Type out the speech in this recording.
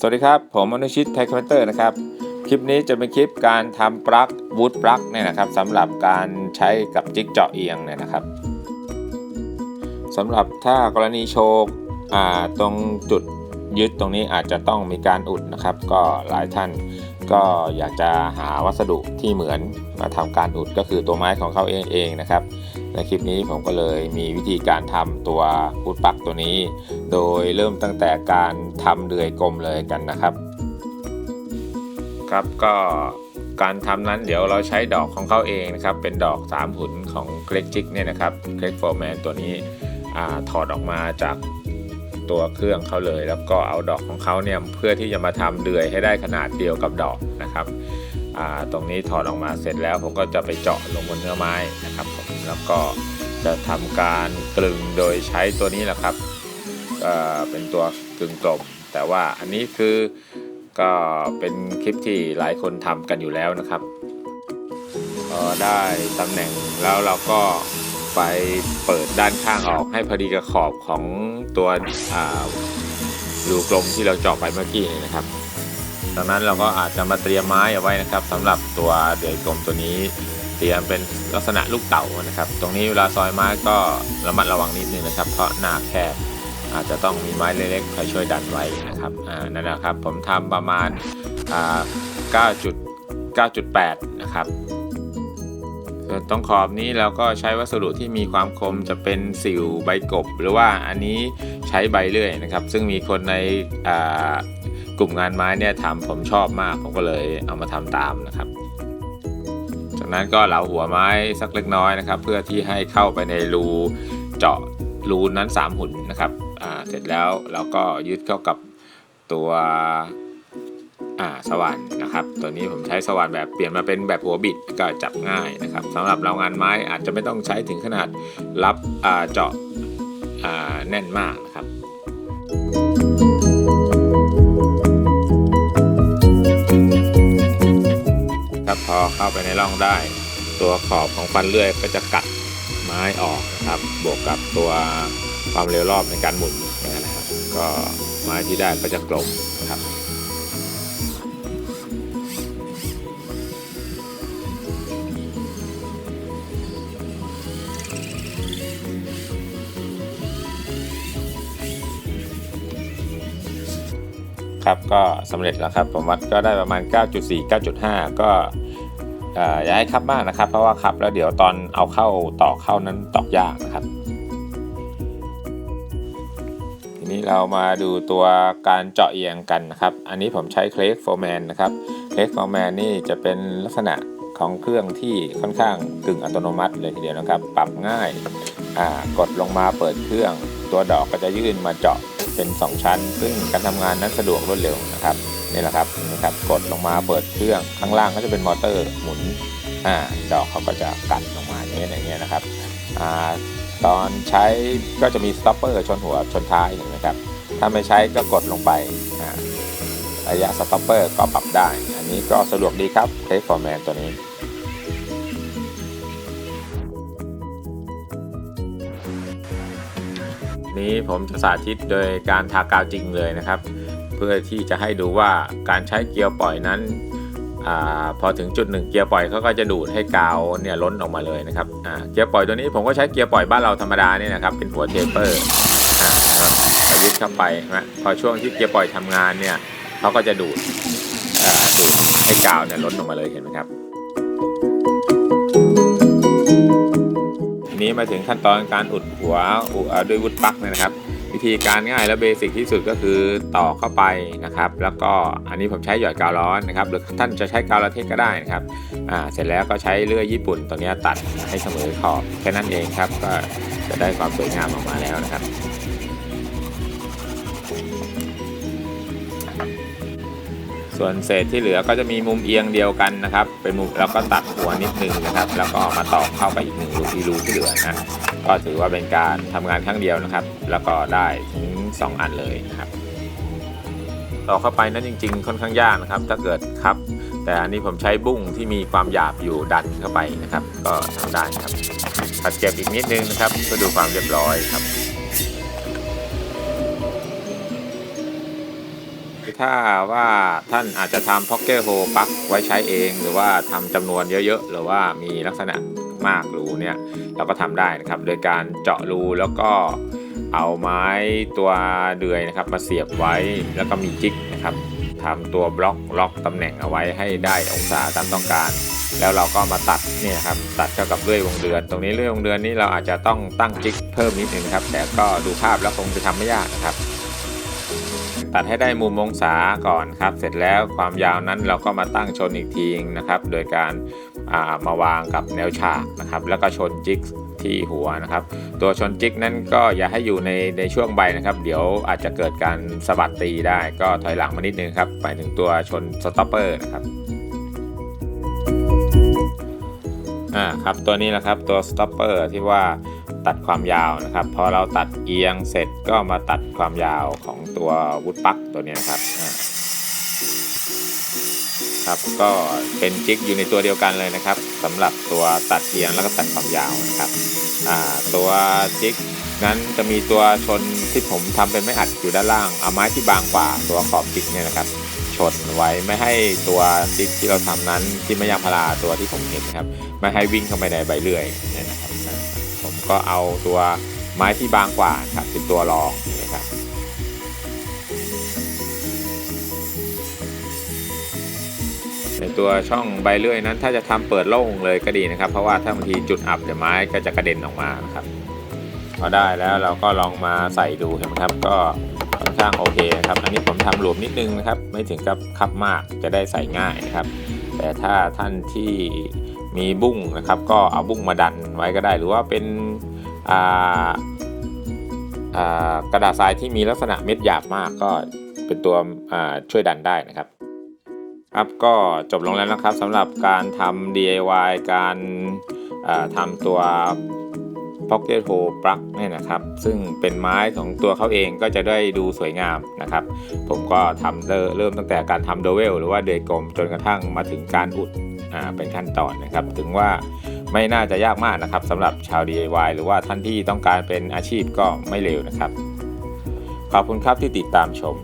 สวัสดีครับ ผมอนุชิตไทคอนเตอร์นะครับ คลิปนี้จะเป็นคลิปการทำปลั๊กวูดปลั๊กเนี่ยนะครับสำหรับการใช้กับจิ๊กเจาะเอียงเนี่ยนะครับสำหรับถ้ากรณีโชกตรงจุดยึดตรงนี้อาจจะต้องมีการอุดนะครับ ก็หลายท่านก็อยากจะหาวัสดุที่เหมือนมาทำการอุดก็คือตัวไม้ของเขาเองเองนะครับ ในคลิปนี้ผมก็เลยมีวิธีการทำตัววูดปักตัวนี้ โดยเริ่มตั้งแต่การทำเดือยกลมเลยกันนะครับ ครับก็การทำนั้นเดี๋ยวเราใช้ดอกของเขาเองนะครับ เป็นดอก3หุ่นของเกรกจิกเนี่ยนะครับเกรกโฟร์แมนตัวนี้อถอดออกมาจากตัวเครื่องเขาเลย แล้วก็เอาดอกของเขาเนี่ยเพื่อที่จะมาทำเดือยให้ได้ขนาดเดียวกับดอกนะครับ ตรงนี้ถอดออกมาเสร็จแล้วผมก็จะไปเจาะลงบนเนื้อไม้นะครับผมแล้วก็จะทำการกลึงโดยใช้ตัวนี้แหละครับเอ่อเป็นตัวกลึงกลมแต่ว่าอันนี้คือก็เป็นคลิปที่หลายคนทำกันอยู่แล้วนะครับพอได้ตำแหน่งแล้วเราก็ไปเปิดด้านข้างออกให้พอดีกับขอบของตัวรูกลมที่เราเจาะไปเมื่อกี้นะครับ ดังนั้นเราก็อาจจะมาเตรียมไม้เอาไว้นะครับสำหรับตัวเดือยกลมตัวนี้ เตรียมเป็นลักษณะลูกเต่านะครับ ตรงนี้เวลาซอยไม้ก็ระมัดระวังนิดนึงนะครับ เพราะหน้าแคบอาจจะต้องมีไม้เล็กๆคอยช่วยดันไว้นะครับอ่านั่นแหละครับผมทำประมาณอ่า9.9.8 นะครับส่วนตรงขอบนี้เราก็ใช้วัสดุที่มีความคมจะเป็นสิวใบกบ หรือว่าอันนี้ใช้ใบเลื่อยนะครับ ซึ่งมีคนใน กลุ่มงานไม้เนี่ยทำผมชอบมาก ผมก็เลยเอามาทำตามนะครับ จากนั้นก็เหลาหัวไม้สักเล็กน้อยนะครับ เพื่อที่ให้เข้าไปในรูเจาะรูนั้น3หุ่นนะครับอ่าเสร็จแล้วเราก็ยึดเข้ากับตัวอ่าสว่านนะครับ ตัวนี้ผมใช้สว่านแบบเปลี่ยนมาเป็นแบบหัวบิดก็จับง่ายนะครับสำหรับเรางานไม้อาจจะไม่ต้องใช้ถึงขนาดรับเจาะแน่นมากนะครับครั เข้าไปในร่องได้ ตัวขอบของฟันเลื่อยก็จะกัดไม้ออกนะครับ บวกกับตัวความเร็วรอบในการหมุนนะครับก็ไม้ที่ได้ก็จะกลมนะครับครับก็สำเร็จแล้วครับผมวัดก็ได้ประมาณ 9.4 9.5 ก็ อย่าให้คับมากนะครับ เพราะว่าคับแล้วเดี๋ยวตอนเอาเข้าต่อเข้านั้นตอกยากนะครับ ทีนี้เรามาดูตัวการเจาะเอียงกันนะครับ อันนี้ผมใช้เคลกโฟร์แมนนะครับเคลกโฟร์แมนนี่จะเป็นลักษณะของเครื่องที่ค่อนข้างกึ่งอัตโนมัติเลยทีเดียวนะครับ ปรับง่ายกดลงมาเปิดเครื่อง ตัวดอกก็จะยื่นมาเจาะเป็น 2 ชั้น ซึ่งการทำงานนั้นสะดวกรวดเร็วนะครับ นี่แหละครับนะครับ กดลงมาเปิดเครื่องข้างล่างก็จะเป็นมอเตอร์หมุนอ่าดอกเขาก็จะกัดลงมาอย่างเงี้ยอย่างเงี้ยนะครับอ่าตอนใช้ก็จะมีสต็อปเปอร์ชนหัวชนท้ายเห็นไหมครับถ้าไม่ใช้ก็กดลงไปอ่าระยะสต็อปเปอร์ก็ปรับได้ อันนี้ก็สะดวกดีครับเทคฟอร์แมนตัวนี้นี้ผมจะสาธิตโดยการทากาวจริงเลยนะครับ เพื่อที่จะให้ดูว่าการใช้เกียร์ปล่อยนั้นอพอถึงจุดหนึ่งเกียร์ปล่อยเขาก็จะดูดให้กาวเนี่ยล้นออกมาเลยนะครับเกียร์ปล่อยตัวนี้ผมก็ใช้เกียร์ปล่อยบ้านเราธรรมดาเนี่ยนะครับเป็นหัวเทปเปอร์อ่าครับประยุกต์เข้าไปนะพอช่วงที่เกียร์ปล่อยทำงานเนี่ยเขาก็จะดูดดูดให้กาวเนี่ยล้นออกมาเลยเห็นไหมครับทีนี้มาถึงขั้นตอนการอุดหัวด้วยวุดปักนะครับ วิธีการง่ายและเบสิกที่สุดก็คือต่อเข้าไปนะครับ แล้วก็อันนี้ผมใช้หยอดกาวร้อนนะครับ หรือท่านจะใช้กาวลาเทคก็ได้นะครับอ่าเสร็จแล้วก็ใช้เลื่อยญี่ปุ่นตัวนี้ตัดให้เสมอขอบแค่นั้นเองครับ ก็จะได้ความสวยงามออกมาแล้วนะครับส่วนเศษที่เหลือก็จะมีมุมเอียงเดียวกันนะครับ เป็นมุมแล้วก็ตัดหัวนิดนึงนะครับ แล้วก็มาตอกเข้าไปอีกหนึ่งรูที่รูที่เหลือนะก็ถือว่าเป็นการทำงานครั้งเดียวนะครับ แล้วก็ได้ถึง 2 อันเลยนะครับต่อเข้าไปนั้นจริง ๆ ค่อนข้างยากนะครับ ถ้าเกิดครับ แต่อันนี้ผมใช้บุ้งที่มีความหยาบอยู่ดันเข้าไปนะครับ ก็ทำได้ครับตัดเก็บอีกนิดนึงนะครับเพื่อดูความเรียบร้อยครับ ถ้าว่าท่านอาจจะทำพ็อกเก็ตโฮปักไว้ใช้เอง หรือว่าทำจำนวนเยอะๆ หรือว่ามีลักษณะมากรูเนี่ยเราก็ทำได้นะครับ โดยการเจาะรูแล้วก็ เอาไม้ตัวเดือยนะครับมาเสียบไว้แล้วก็มีจิกนะครับทำตัวบล็อกล็อกตำแหน่งเอาไว้ให้ได้องศาตามต้องการ แล้วเราก็มาตัดเนี่ยครับตัดเข้ากับเลื่อยวงเดือน ตรงนี้เลื่อยวงเดือนนี้เราอาจจะต้องตั้งจิกเพิ่มนิดนึงครับ แต่ก็ดูภาพแล้วคงจะทำไม่ยากนะครับ ตัดให้ได้มุมองศาก่อนครับ เสร็จแล้วความยาวนั้นเราก็มาตั้งชนอีกทีนะครับ โดยการามาวางกับแนวฉากนะครับ แล้วก็ชนจิก ที่หัวนะครับ ตัวชนจิกนั้นก็อย่าให้อยู่ในในช่วงใบนะครับ เดี๋ยวอาจจะเกิดการสะบัดตีได้ก็ถอยหลังมานิดนึงครับไปถึงตัวชนสต็อปเปอร์นะครับอ่าครับตัวนี้นะครับตัวสต็อปเปอร์ที่ว่าตัดความยาวนะครับพอเราตัดเอียงเสร็จก็มาตัดความยาวของตัววุดปักตัวนี้นะครับอ่า ครับก็เป็นจิ๊กอยู่ในตัวเดียวกันเลยนะครับสำหรับตัวตัดเอียงแล้วก็ตัดความยาวนะครับตัวจิ๊กนั้นจะมีตัวชนที่ผมทำเป็นไม้อัดอยู่ด้านล่างเอาไม้ที่บางกว่าตัวขอบจิ๊กเนี่ยนะครับชนไว้ไม่ให้ตัวจิ๊กที่เราทำนั้นที่ไม่ยางพาราตัวที่ผมเห็นนะครับไม่ให้วิ่งเข้าไปในใบเลื่อยเนี่ยนะครับผมก็เอาตัวไม้ที่บางกว่าครับเป็นตัวรองนะครับ ในตัวช่องใบเลื่อยนั้น ถ้าจะทำเปิดโล่งเลยก็ดีนะครับ เพราะว่าถ้าบางทีจุดอับเดี๋ยวไม้ก็จะกระเด็นออกมานะครับพอได้แล้วเราก็ลองมาใส่ดูเห็นไหมครับ ก็ค่อนข้างโอเคนะครับอันนี้ผมทำหลวมนิดนึงนะครับ ไม่ถึงกับคับมากจะได้ใส่ง่ายนะครับ แต่ถ้าท่านที่มีบุ้งนะครับ ก็เอาบุ้งมาดันไว้ก็ได้ หรือว่าเป็นกระดาษทรายที่มีลักษณะเม็ดหยาบมากก็เป็นตัวช่วยดันได้นะครับ ครับก็จบลงแล้วนะครับสำหรับการทำ DIY การาทำตัว Pocket Hole Plug เนี่ยนะครับ ซึ่งเป็นไม้ของตัวเขาเองก็จะได้ดูสวยงามนะครับ ผมก็ทำเริ่มตั้งแต่การทำโดเวลหรือว่าเดยกลมจนกระทั่งมาถึงการอุดอเป็นขั้นตอนนะครับ ถึงว่าไม่น่าจะยากมากนะครับสำหรับชาว DIY หรือว่าท่านที่ต้องการเป็นอาชีพก็ไม่เร็วนะครับ ขอบคุณครับที่ติดตามชม